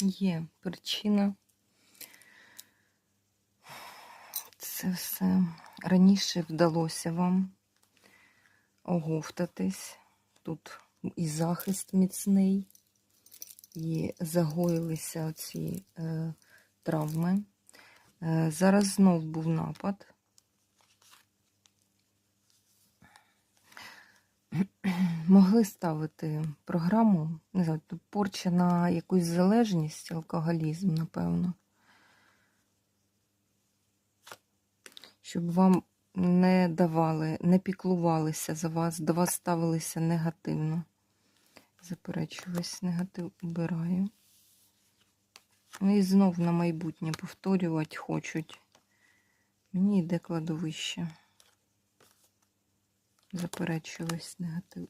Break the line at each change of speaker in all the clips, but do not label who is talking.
Є причина. Це все раніше вдалося вам оговтатись. Тут і захист міцний, і загоїлися оці е, травми. Е, зараз знов був напад. Могли ставити програму, не знаю, порча на якусь залежність, алкоголізм, напевно. Щоб вам не давали, не піклувалися за вас, до вас ставилися негативно. Заперечую, весь негатив убираю. Ну і знов на майбутнє повторювати хочуть. Мені йде кладовище. Заперечую весь негатив,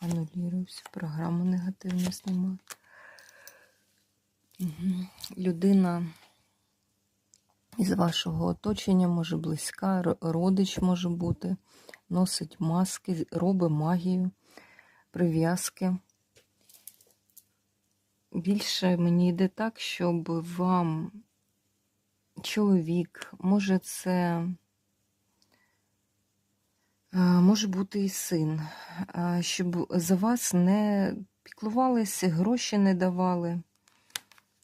анулюю всю програму негативно знімаю. Людина із вашого оточення може близька, родич може бути, носить маски, робить магію, прив'язки. Більше мені йде так, щоб вам чоловік, може це може бути і син, щоб за вас не піклувалися, гроші не давали.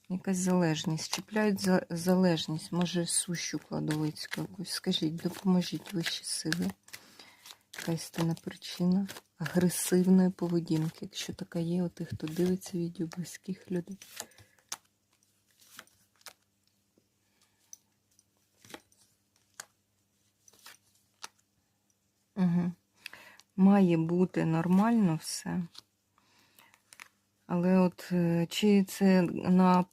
Якась залежність. Чіпляють за залежність, може сущу кладовицьку якусь. Скажіть, допоможіть вищі сили. Якась та причина агресивної поведінки, якщо така є у тих, хто дивиться відео близьких людей. Угу. Має бути нормально все. Але от е, чи це на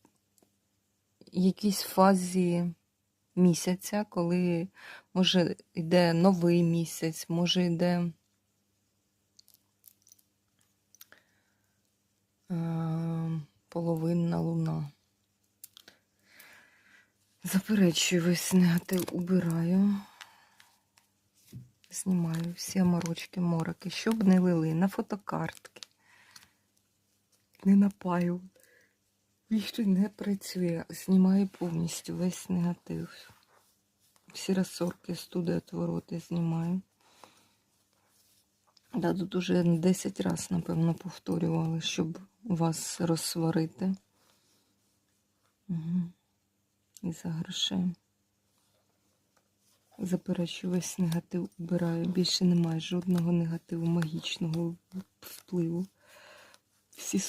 якійсь фазі місяця, коли може йде новий місяць, може йде е, половинна луна. Заперечую весь негатив убираю. Знімаю всі морочки, мороки, щоб не лили на фотокартки. Не напаю. Більше не працює. Знімаю повністю весь негатив. Всі розсорки, студи, отвороти знімаю. Да, тут уже 10 разів, напевно, повторювали, щоб вас розсварити. Угу. І за грошей. Заперечую, весь негатив убираю. Більше немає жодного негативу, магічного впливу. Всі